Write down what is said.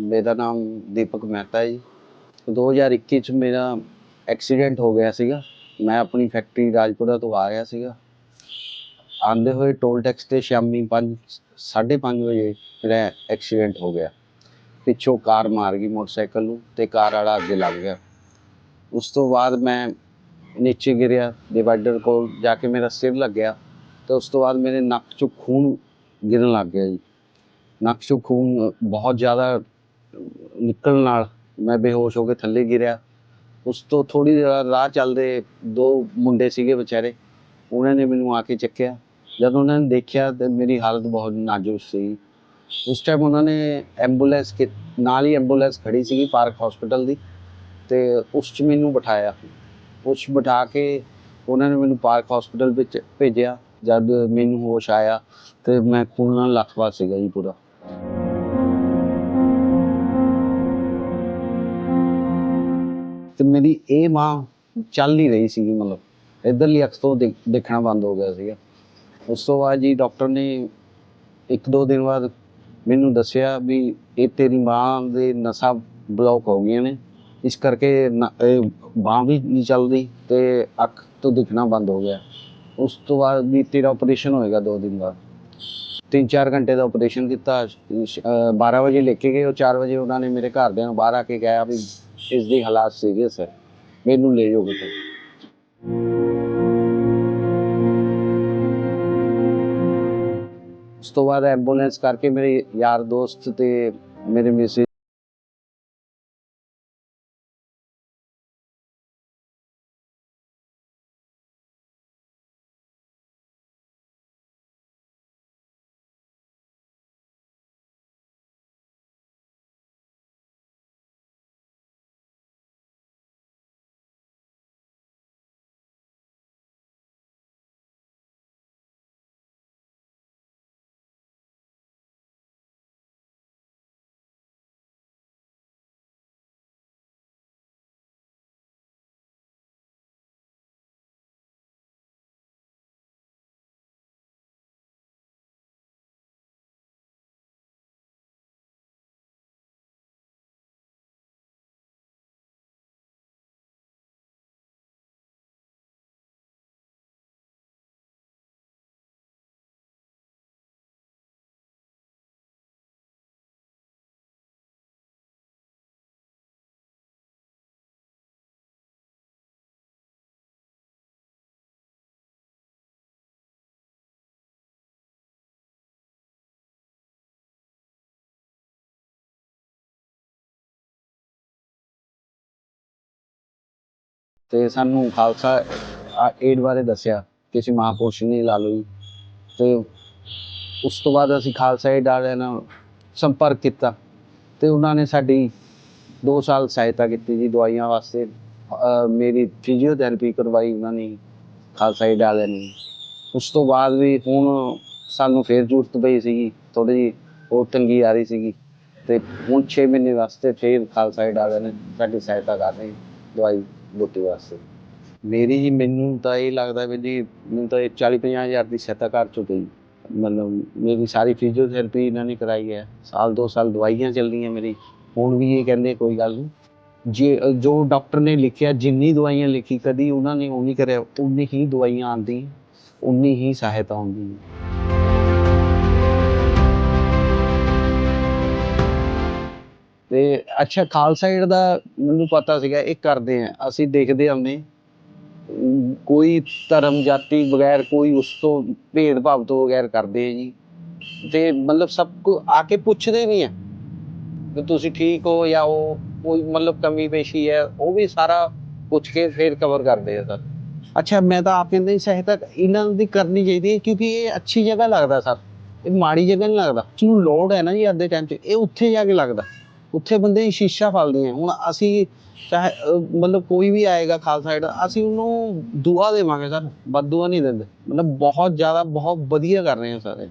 ਮੇਰਾ ਨਾਮ ਦੀਪਕ ਮਹਿਤਾ ਹੈ ਜੀ। 2021 ਚ ਮੇਰਾ ਐਕਸੀਡੈਂਟ ਹੋ ਗਿਆ ਸੀਗਾ। ਮੈਂ ਆਪਣੀ ਫੈਕਟਰੀ ਰਾਜਪੁਰਾ ਤੋਂ ਆ ਰਿਹਾ ਸੀਗਾ। ਆਂਦੇ ਹੋਏ ਟੋਲ ਟੈਕਸ ਤੇ ਸ਼ਾਮੀ 5 5:30 ਵਜੇ ਮੇਰਾ ਐਕਸੀਡੈਂਟ ਹੋ ਗਿਆ। ਪਿੱਛੋਂ ਕਾਰ ਮਾਰ ਗਈ ਮੋਟਰਸਾਈਕਲ ਨੂੰ ਤੇ ਕਾਰ ਵਾਲਾ ਅੱਗੇ ਲੱਗ ਗਿਆ। ਉਸ ਤੋਂ ਬਾਅਦ ਮੈਂ ਨੀਚੇ ਗਿਰਿਆ, ਡਿਵਾਈਡਰ ਕੋਲ ਜਾ ਕੇ ਮੇਰਾ ਸਿਰ ਲੱਗਿਆ ਤੇ ਉਸ ਤੋਂ ਬਾਅਦ ਮੇਰੇ ਨੱਕ ਚੋਂ ਖੂਨ ਗਿਰਨ ਲੱਗ ਗਿਆ ਜੀ। ਨੱਕ ਚੋਂ ਖੂਨ ਬਹੁਤ ਜ਼ਿਆਦਾ ਨਿਕਲਣ ਨਾਲ ਮੈਂ ਬੇਹੋਸ਼ ਹੋ ਕੇ ਥੱਲੇ ਗਿਰਿਆ। ਉਸ ਤੋਂ ਥੋੜੀ ਦੇਰ ਰਾਹ ਚੱਲਦੇ ਦੋ ਮੁੰਡੇ ਸੀਗੇ ਵਿਚਾਰੇ, ਉਹਨਾਂ ਨੇ ਮੈਨੂੰ ਆ ਕੇ ਚੱਕਿਆ। ਜਦੋਂ ਉਹਨਾਂ ਨੇ ਦੇਖਿਆ ਤੇ ਮੇਰੀ ਹਾਲਤ ਬਹੁਤ ਨਾਜ਼ੁਕ ਸੀ। ਉਸ ਟਾਈਮ ਉਹਨਾਂ ਨੇ ਐਂਬੂਲੈਂਸ ਕਿ ਨਾਲ ਹੀ ਐਂਬੂਲੈਂਸ ਖੜੀ ਸੀਗੀ ਪਾਰਕ ਹਸਪੀਟਲ ਦੀ ਤੇ ਉਸ 'ਚ ਮੈਨੂੰ ਬਿਠਾਇਆ। ਉਸ 'ਚ ਬਿਠਾ ਕੇ ਉਹਨਾਂ ਨੇ ਮੈਨੂੰ ਪਾਰਕ ਹਸਪੀਟਲ ਵਿੱਚ ਭੇਜਿਆ। ਜਦ ਮੈਨੂੰ ਹੋਸ਼ ਆਇਆ ਤੇ ਮੈਂ ਖੂਨ ਨਾਲ ਲੱਖਵਾ ਸੀਗਾ ਜੀ ਪੂਰਾ। ਮੇਰੀ ਇਹ ਮਾਂ ਚੱਲ ਨਹੀਂ ਰਹੀ ਸੀਗੀ, ਮਤਲਬ ਇਧਰਲੀ ਅੱਖ ਤੋਂ ਦੇਖਣਾ ਬੰਦ ਹੋ ਗਿਆ ਸੀਗਾ। ਉਸ ਤੋਂ ਬਾਅਦ ਜੀ ਡਾਕਟਰ ਨੇ ਇੱਕ ਦੋ ਦਿਨ ਬਾਅਦ ਮੈਨੂੰ ਦੱਸਿਆ ਵੀ ਇਹ ਤੇਰੀ ਮਾਂ ਦੇ ਨਸਾਂ ਬਲੌਕ ਹੋ ਗਈਆਂ ਨੇ। ਇਸ ਕਰਕੇ ਨ- ਬਾਂਹ ਵੀ ਨਹੀਂ ਚੱਲਦੀ ਤੇ ਅੱਖ ਤੋਂ ਦਿਖਣਾ ਬੰਦ ਹੋ ਗਿਆ। ਉਸ ਤੋਂ ਬਾਅਦ ਵੀ ਤੇਰਾ ਆਪਰੇਸ਼ਨ ਹੋਏਗਾ ਦੋ ਦਿਨ ਬਾਅਦ। ਤਿੰਨ ਚਾਰ ਘੰਟੇ ਦਾ ਆਪਰੇਸ਼ਨ ਕੀਤਾ। ਸ਼- 12 ਵਜੇ ਲੈ ਕੇ ਗਏ, ਉਹ 4 ਵਜੇ ਉਹਨਾਂ ਨੇ ਮੇਰੇ ਘਰਦਿਆਂ ਨੂੰ ਬਾਹਰ ਆ ਕੇ ਕਿਹਾ ਵੀ ਇਸ ਦੀ ਹਾਲਾਤ ਸੀਰੀਅਸ ਹੈ ਮੈਨੂੰ ਲੈ ਜਾਓ ਕਿਤੇ ਉਸ ਤੋਂ ਬਾਅਦ ਐਂਬੂਲੈਂਸ ਕਰਕੇ ਮੇਰੇ ਯਾਰ ਦੋਸਤ ਤੇ ਮੇਰੇ ਮਿਸੇ ਤੇ ਸਾਨੂੰ ਖਾਲਸਾ ਏਡ ਬਾਰੇ ਦੱਸਿਆ ਕਿਸੇ ਮਹਾਂਪੁਰਸ਼ ਨੇ ਲਾ ਲਓ। ਜੀ ਤੇ ਉਸ ਤੋਂ ਬਾਅਦ ਅਸੀਂ ਖਾਲਸਾ ਏਡ ਵਾਲਿਆਂ ਨਾਲ ਸੰਪਰਕ ਕੀਤਾ ਤੇ ਉਹਨਾਂ ਨੇ ਸਾਡੀ 2 ਸਾਲ ਸਹਾਇਤਾ ਕੀਤੀ ਜੀ ਦਵਾਈਆਂ ਵਾਸਤੇ। ਮੇਰੀ ਫਿਜ਼ੀਓਥੈਰੇਪੀ ਕਰਵਾਈ ਉਹਨਾਂ ਨੇ, ਖਾਲਸਾ ਏਡ ਵਾਲਿਆਂ ਨੇ। ਉਸ ਤੋਂ ਬਾਅਦ ਵੀ ਹੁਣ ਸਾਨੂੰ ਫੇਰ ਜ਼ਰੂਰਤ ਪਈ ਸੀਗੀ ਥੋੜੀ ਜਿਹੀ ਹੋਰ ਤੰਗੀ ਆ ਰਹੀ ਸੀਗੀ। ਤੇ ਹੁਣ 6 ਮਹੀਨੇ ਵਾਸਤੇ ਫੇਰ ਖਾਲਸਾ ਏਡ ਵਾਲਿਆਂ ਨੇ ਸਾਡੀ ਸਹਾਇਤਾ ਕਰ ਰਹੇ ਦਵਾਈ। ਬੂਟੀ ਵਾਸਤੇ। ਮੇਰੀ ਜੀ ਮੈਨੂੰ ਤਾਂ ਇਹ ਲੱਗਦਾ ਵੀ ਜੀ, ਮੈਨੂੰ ਤਾਂ ਇਹ 40 50 ਹਜ਼ਾਰ ਦੀ ਸਹਾਇਤਾ ਕਰ ਚੁੱਕੇ ਜੀ ਮਤਲਬ ਮੇਰੀ ਸਾਰੀ ਫਿਜ਼ੀਓਥੈਰੇਪੀ ਇਹਨਾਂ ਨੇ ਕਰਾਈ ਹੈ। ਸਾਲ ਦੋ ਸਾਲ ਦਵਾਈਆਂ ਚੱਲਦੀਆਂ ਮੇਰੀ। ਹੁਣ ਵੀ ਇਹ ਕਹਿੰਦੇ ਕੋਈ ਗੱਲ ਨਹੀਂ। ਜੇ, ਜੋ ਡਾਕਟਰ ਨੇ ਲਿਖਿਆ, ਜਿੰਨੀ ਦਵਾਈਆਂ ਲਿਖੀ, ਕਦੀ ਉਹਨਾਂ ਨੇ ਉਹ ਨਹੀਂ ਕਰਿਆ, ਉਨੀ ਹੀ ਦਵਾਈਆਂ ਆਉਂਦੀ ਉਨੀ ਹੀ ਸਹਾਇਤਾ ਹੁੰਦੀ ਹੈ। ਤੇ ਅੱਛਾ, ਖਾਲਸਾ ਏਡ ਦਾ ਮੈਨੂੰ ਪਤਾ ਸੀਗਾ, ਇਹ ਕਰਦੇ ਆ। ਅਸੀਂ ਦੇਖਦੇ ਆਉਂਦੇ ਕੋਈ ਧਰਮ, ਜਾਤੀ ਬਗੈਰ ਕੋਈ ਉਸ ਤੋਂ ਭੇਦਭਾਵ ਤੋਂ ਬਗੈਰ ਕਰਦੇ ਆ ਜੀ। ਤੇ ਮਤਲਬ ਸਭ ਕੋ ਆ ਕੇ ਪੁੱਛਦੇ ਵੀ ਆ ਕਿ ਤੁਸੀਂ ਠੀਕ ਹੋ ਜਾਂ ਉਹ ਕੋਈ ਮਤਲਬ ਕਮੀ ਪੇਸ਼ੀ ਹੈ, ਉਹ ਵੀ ਸਾਰਾ ਪੁੱਛ ਕੇ ਫਿਰ ਕਵਰ ਕਰਦੇ ਆ ਸਰ। ਅੱਛਾ, ਮੈਂ ਤਾਂ ਆਪ ਕਹਿੰਦੇ ਸਹਾਇਤਾ ਇਹਨਾਂ ਦੀ ਕਰਨੀ ਚਾਹੀਦੀ ਹੈ ਕਿਉਂਕਿ ਇਹ ਅੱਛੀ ਜਗ੍ਹਾ ਲੱਗਦਾ ਸਰ। ਇਹ ਮਾੜੀ ਜਗ੍ਹਾ ਨਹੀਂ ਲੱਗਦਾ। ਜਿਹਨੂੰ ਲੋੜ ਹੈ ਨਾ ਜੀ, ਅੱਜ ਦੇ ਟਾਈਮ 'ਚ। ਇਹ ਉੱਥੇ ਜਾ ਕੇ ਲੱਗਦਾ। ਉੱਥੇ ਬੰਦੇ ਦੀ ਸ਼ੀਸ਼ਾ ਫਲਦੀਆਂ। ਹੁਣ ਅਸੀਂ ਚਾਹੇ ਅਹ, ਮਤਲਬ ਕੋਈ ਵੀ ਆਏਗਾ ਖਾਲਸਾ ਸਾਈਡ ਅਸੀਂ ਉਹਨੂੰ ਦੁਆ ਦੇਵਾਂਗੇ ਸਰ ਬਦ ਦੁਆ ਨਹੀਂ ਦਿੰਦੇ। ਮਤਲਬ ਬਹੁਤ ਜ਼ਿਆਦਾ ਬਹੁਤ ਵਧੀਆ ਕਰ ਰਹੇ ਹਾਂ ਸਰ। ਇਹ